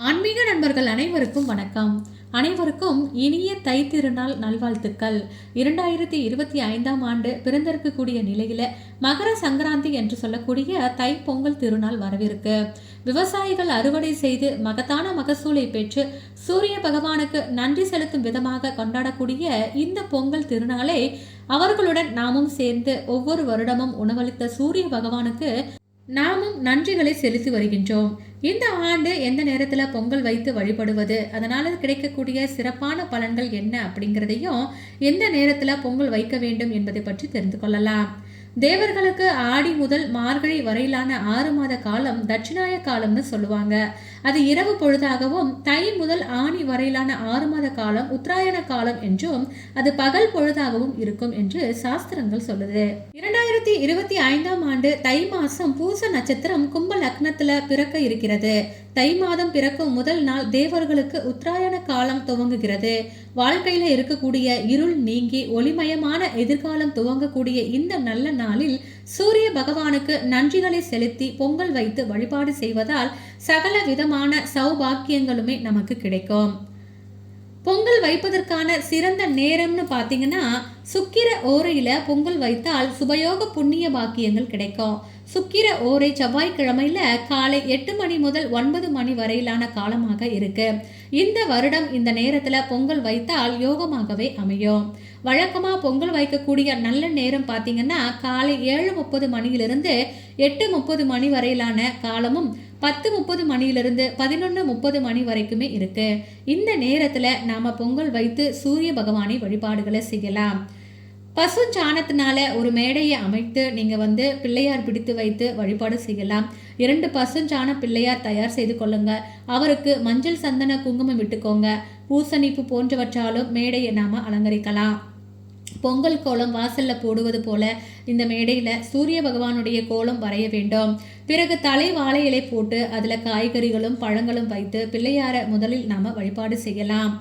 ஆன்மீக நண்பர்கள் அனைவருக்கும் வணக்கம். அனைவருக்கும் இனிய தை திருநாள் நல்வாழ்த்துக்கள். இரண்டாயிரத்தி இருபத்தி ஐந்தாம் ஆண்டு பிறந்திருக்கக்கூடிய நிலையில மகர சங்கராந்தி என்று சொல்லக்கூடிய தை பொங்கல் திருநாள் வரவிருக்கு. விவசாயிகள் அறுவடை செய்து மகத்தான மகசூலை பெற்று சூரிய பகவானுக்கு நன்றி செலுத்தும் விதமாக கொண்டாடக்கூடிய இந்த பொங்கல் திருநாளை அவர்களுடன் நாமும் சேர்ந்து ஒவ்வொரு வருடமும் உணவளித்த சூரிய பகவானுக்கு நாமும் நன்றிகளை செலுத்தி வருகின்றோம். இந்த ஆண்டு எந்த நேரத்தில் பொங்கல் வைத்து வழிபடுவது? அதனால் கிடைக்கக்கூடிய சிறப்பான பலன்கள் என்ன அப்படிங்கிறதையும் எந்த நேரத்தில் பொங்கல் வைக்க வேண்டும் என்பதை பற்றி தெரிந்து கொள்ளலாம். தேவர்களுக்கு ஆடி முதல் மார்கழி வரையிலான ஆறு மாத காலம் தட்சிணாய காலம்னு சொல்லுவாங்க. அது இரவு பொழுதாகவும் தை முதல் ஆணி வரையிலான ஆறு மாத காலம் உத்தராயண காலம் என்றும் அது பகல் பொழுதாகவும் இருக்கும் என்று சாஸ்திரங்கள் சொல்லுது. இரண்டாயிரத்தி இருபத்தி ஐந்தாம் ஆண்டு தை மாசம் பூச நட்சத்திரம் கும்ப லக்னத்துல பிறக்க இருக்கிறது. தை மாதம் பிறக்கும் முதல் நாள் தேவர்களுக்கு உத்தராயண காலம் துவங்குகிறது. வாழ்க்கையில் இருக்கக்கூடிய இருள் நீங்கி ஒளிமயமான எதிர்காலம் துவங்கக்கூடிய இந்த நல்ல நாளில் சூரிய பகவானுக்கு நன்றிகளை செலுத்தி பொங்கல் வைத்து வழிபாடு செய்வதால் சகல விதமான சௌபாக்கியங்களுமே நமக்கு கிடைக்கும். பொங்கல் வைப்பதற்கான சிறந்த நேரம்னு பார்த்தீங்கன்னா சுக்கிர ஓரையில் பொங்கல் வைத்தால் சுபயோக புண்ணிய பாக்கியங்கள் கிடைக்கும். சுக்கிர ஓரை செவ்வாய்க்கிழமையில காலை எட்டு மணி முதல் ஒன்பது மணி வரையிலான காலமாக இருக்கு. இந்த வருடம் இந்த நேரத்தில் பொங்கல் வைத்தால் யோகமாகவே அமையும். வழக்கமாக பொங்கல் வைக்கக்கூடிய நல்ல நேரம் பார்த்தீங்கன்னா காலை ஏழு முப்பது மணியிலிருந்து எட்டு முப்பது மணி வரையிலான காலமும் பத்து முப்பது மணியிலிருந்து பதினொன்று முப்பது மணி வரைக்குமே இருக்கு. இந்த நேரத்தில் நாம் பொங்கல் வைத்து சூரிய பகவானை வழிபாடுகளை செய்யலாம். பசு சாணத்தினால ஒரு மேடையை அமைத்து நீங்கள் வந்து பிள்ளையார் பிடித்து வைத்து வழிபாடு செய்யலாம். இரண்டு பசுஞ்சாண பிள்ளையார் தயார் செய்து கொள்ளுங்க. அவருக்கு மஞ்சள் சந்தன குங்குமம் விட்டுக்கோங்க. பூசணிப்பு போன்றவற்றாலும் மேடையை நாம் அலங்கரிக்கலாம். பொங்கல் கோலம் வாசல்ல போடுவது போல இந்த மேடையில சூரிய பகவானுடைய கோலம் வரைய வேண்டும். பிறகு தலை வாழை இலை போட்டு அதுல காய்கறிகளும் பழங்களும் வைத்து பிள்ளையார முதலில் நாம வழிபாடு செய்யலாம்.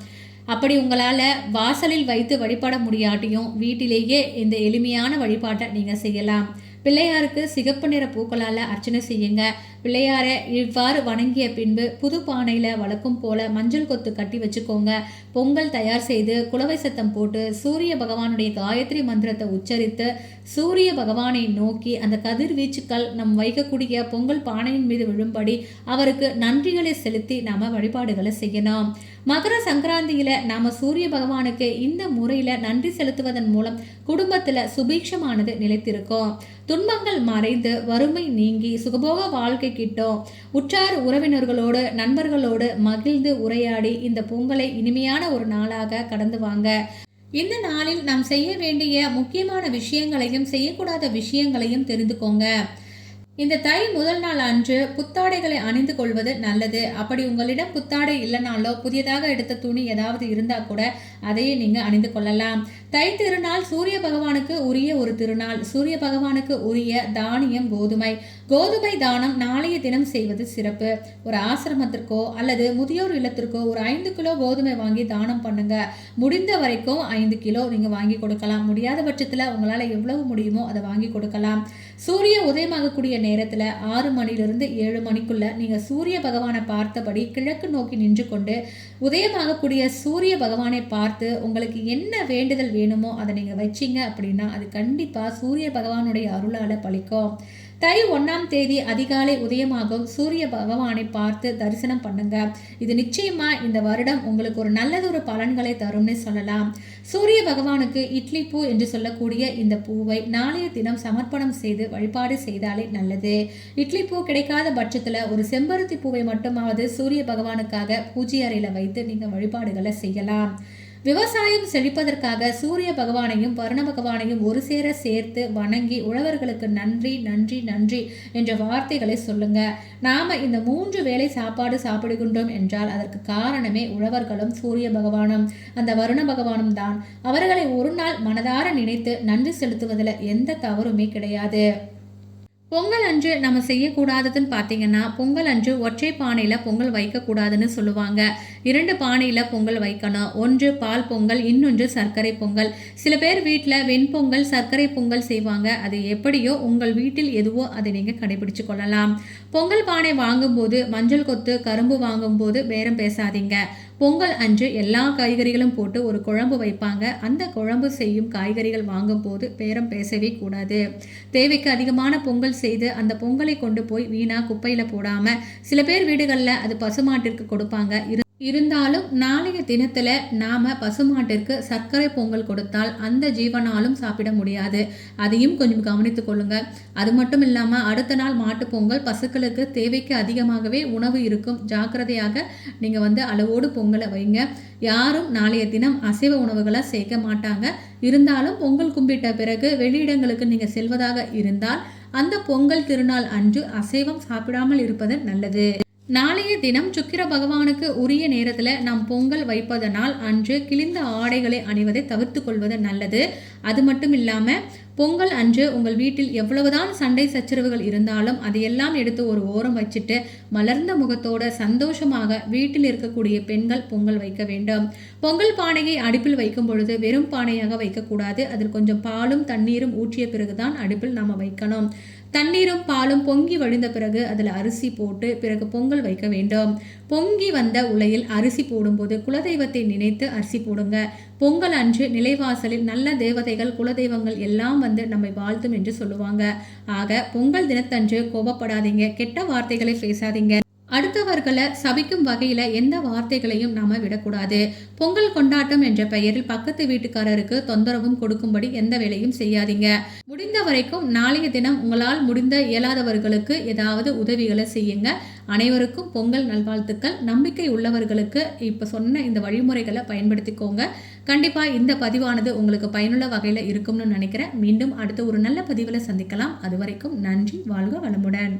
அப்படி உங்களால் வாசலில் வைத்து வழிபட முடியாட்டியும் வீட்டிலேயே இந்த எளிமையான வழிபாட்டை நீங்கள் செய்யலாம். பிள்ளையாருக்கு சிகப்பு நிற பூக்களால் அர்ச்சனை செய்யுங்க. பிள்ளையாரை இவ்வாறு வணங்கிய பின்பு புது பானையில் வழக்கம் போல மஞ்சள் கொத்து கட்டி வச்சுக்கோங்க. பொங்கல் தயார் செய்து குலவை சத்தம் போட்டு சூரிய பகவானுடைய காயத்ரி மந்திரத்தை உச்சரித்து சூரிய பகவானை நோக்கி அந்த கதிர்வீச்சுக்கள் நம் வைக்கக்கூடிய பொங்கல் பானையின் மீது விழும்படி அவருக்கு நன்றிகளை செலுத்தி நாம் வழிபாடுகளை செய்யணும் மகர சங்கராந்தியில் நாம் சூரிய பகவானுக்கு இந்த முறையில் நன்றி செலுத்துவதன் மூலம் குடும்பத்தில் சுபீட்சமானது நிலைத்திருக்கும். துன்பங்கள் மறைந்து வறுமை நீங்கி சுகபோக வாழ்க்கை கிட்டோம். உற்றார் உறவினர்களோடு நண்பர்களோடு மகிழ்ந்து உரையாடி இந்த பொங்கலை இனிமையான ஒரு நாளாக கடந்து வாங்க. இந்த நாளில் நாம் செய்ய வேண்டிய முக்கியமான விஷயங்களையும் செய்யக்கூடாத விஷயங்களையும் தெரிந்துக்கோங்க. இந்த தை முதல் நாள் அன்று புத்தாடைகளை அணிந்து கொள்வது நல்லது. அப்படி உங்களிடம் புத்தாடை இல்லைனாலோ புதியதாக எடுத்த துணி ஏதாவது இருந்தால் கூட அதையே நீங்கள் அணிந்து கொள்ளலாம். தை திருநாள் சூரிய பகவானுக்கு உரிய ஒரு திருநாள். சூரிய பகவானுக்கு உரிய தானியம் கோதுமை. கோதுமை தானம் நாளைய தினம் செய்வது சிறப்பு. ஒரு ஆசிரமத்திற்கோ அல்லது முதியோர் இல்லத்திற்கோ ஒரு ஐந்து கிலோ கோதுமை வாங்கி தானம் பண்ணுங்க. முடிந்த வரைக்கும் ஐந்து கிலோ நீங்கள் வாங்கி கொடுக்கலாம். முடியாத பட்சத்தில் உங்களால் எவ்வளவு முடியுமோ அதை வாங்கி கொடுக்கலாம். சூரிய உதயமாகக்கூடிய நேரத்தில் ஆறு மணிலிருந்து ஏழு மணிக்குள்ள நீங்கள் சூரிய பகவானை பார்த்தபடி கிழக்கு நோக்கி நின்று கொண்டு உதயமாகக்கூடிய சூரிய பகவானை பார்த்து உங்களுக்கு என்ன வேண்டுதல் வேண்டும் வேணுமோ அதை நீங்கள் வச்சிங்க அப்படின்னா அது கண்டிப்பாக சூரிய பகவானுடைய அருளால் பழிக்கும். தை ஒன்றாம் தேதி அதிகாலை உதயமாகும். சூரிய பகவானை பார்த்து தரிசனம் பண்ணுங்க. இது நிச்சயமா இந்த வருடம் உங்களுக்கு ஒரு நல்லதொரு பலன்களை தரும்னு சொல்லலாம். சூரிய பகவானுக்கு இட்லி பூ என்று சொல்லக்கூடிய இந்த பூவை நாளைய தினம் சமர்ப்பணம் செய்து வழிபாடு செய்தாலே நல்லது. இட்லி பூ கிடைக்காத பட்சத்தில் ஒரு செம்பருத்தி பூவை மட்டுமாவது சூரிய பகவானுக்காக பூஜை அறையில் வைத்து நீங்கள் வழிபாடுகளை செய்யலாம். விவசாயம் செழிப்பதற்காக சூரிய பகவானையும் வருண பகவானையும் ஒரு சேர சேர்த்து வணங்கி உழவர்களுக்கு நன்றி நன்றி நன்றி என்ற வார்த்தைகளை சொல்லுங்க. நாம இந்த மூன்று வேளை சாப்பாடு சாப்பிடுகின்றோம் என்றால் அதற்கு காரணமே உழவர்களும் சூரிய பகவானும். அந்த வருண பகவானும் தான். அவர்களை ஒரு நாள் மனதார நினைத்து நன்றி செலுத்துவதில் எந்த தவறுமே கிடையாது. பொங்கல் அன்று நம்ம செய்யக்கூடாததுன்னு பார்த்தீங்கன்னா பொங்கல் அன்று ஒற்றை பானையில் பொங்கல் வைக்கக்கூடாதுன்னு சொல்லுவாங்க. இரண்டு பானையில் பொங்கல் வைக்கணும். ஒன்று பால் பொங்கல் இன்னொன்று சர்க்கரை பொங்கல். சில பேர் வீட்டில் வெண்பொங்கல் சர்க்கரை பொங்கல் செய்வாங்க. அது எப்படியோ உங்கள் வீட்டில் எதுவோ அதை நீங்கள் கடைபிடிச்சு கொள்ளலாம். பொங்கல் பானை வாங்கும்போது மஞ்சள் கொத்து கரும்பு வாங்கும்போது பேரம் பேசாதீங்க. பொங்கல் அன்று எல்லா காய்கறிகளும் போட்டு ஒரு குழம்பு வைப்பாங்க. அந்த குழம்பு செய்யும் காய்கறிகள் வாங்கும்போது பேரம் பேசவே கூடாது. தேவைக்கு அதிகமான பொங்கல் செய்து அந்த பொங்கலை கொண்டு போய் வீணா குப்பையில் போடாமல் சில பேர் வீடுகளில் அது பசுமாட்டிற்கு கொடுப்பாங்க. இருந்தாலும் நாளைய தினத்தில் நாம் பசுமாட்டிற்கு சர்க்கரை பொங்கல் கொடுத்தால் அந்த ஜீவனாலும் சாப்பிட முடியாது. அதையும் கொஞ்சம் கவனித்து கொள்ளுங்க. அது மட்டும் இல்லாமல் அடுத்த நாள் மாட்டு பொங்கல் பசுக்களுக்கு தேவைக்கு அதிகமாகவே உணவு இருக்கும். ஜாக்கிரதையாக நீங்கள் வந்து அளவோடு பொங்கலை வைங்க. யாரும் நாளைய தினம் அசைவ உணவுகளை சேர்க்க மாட்டாங்க. இருந்தாலும் பொங்கல் கும்பிட்ட பிறகு வெளியிடங்களுக்கு நீங்கள் செல்வதாக இருந்தால் அந்த பொங்கல் திருநாள் அன்று அசைவம் சாப்பிடாமல் இருப்பது நல்லது. நாளைய தினம் சுக்கிர பகவானுக்கு உரிய நேரத்தில் நாம் பொங்கல் வைப்பதனால் அன்று கிழிந்த ஆடைகளை அணிவதை தவிர்த்து கொள்வது நல்லது. அது மட்டும் இல்லாமல் பொங்கல் அன்று உங்கள் வீட்டில் எவ்வளவுதான் சண்டை சச்சரவுகள் இருந்தாலும் அதையெல்லாம் எடுத்து ஒரு ஓரம் வச்சுட்டு மலர்ந்த முகத்தோடு சந்தோஷமாக வீட்டில் இருக்கக்கூடிய பெண்கள் பொங்கல் வைக்க வேண்டும். பொங்கல் பானையை அடுப்பில் வைக்கும் பொழுது வெறும் பானையாக வைக்கக்கூடாது. அதில் கொஞ்சம் பாலும் தண்ணீரும் ஊற்றிய பிறகுதான் அடுப்பில் நாம் வைக்கணும். தண்ணீரும் பாலும் பொங்கி வழிந்த பிறகு அதில் அரிசி போட்டு பிறகு பொங்கல் வைக்க வேண்டும். பொங்கி வந்த உலையில் அரிசி போடும்போது குலதெய்வத்தை நினைத்து அரிசி போடுங்க. பொங்கல் அன்று நிலைவாசலில் நல்ல தேவதைகள் குலதெய்வங்கள் எல்லாம் வந்து நம்மை வாழ்த்தும் என்று சொல்லுவாங்க. ஆக பொங்கல் தினத்தன்று கோபப்படாதீங்க. கெட்ட வார்த்தைகளை பேசாதீங்க. அடுத்தவர்களை சபிக்கும் வகையில எந்த வார்த்தைகளையும் நாம விடக்கூடாது. பொங்கல் கொண்டாட்டம் என்ற பெயரில் பக்கத்து வீட்டுக்காரருக்கு தொந்தரவும் கொடுக்கும்படி எந்த வேலையும் செய்யாதீங்க. முடிந்த வரைக்கும் நாளைய தினம் உங்களால் முடிந்த இயலாதவர்களுக்கு ஏதாவது உதவிகளை செய்யுங்க. அனைவருக்கும் பொங்கல் நல்வாழ்த்துக்கள். நம்பிக்கை உள்ளவர்களுக்கு இப்போ சொன்ன இந்த வழிமுறைகளை பயன்படுத்திக்கோங்க. கண்டிப்பாக இந்த பதிவானது உங்களுக்கு பயனுள்ள வகையில் இருக்கும்னு நினைக்கிறேன். மீண்டும் அடுத்த ஒரு நல்ல பதிவில் சந்திக்கலாம். அது வரைக்கும் நன்றி வாழ்க வளமுடன்.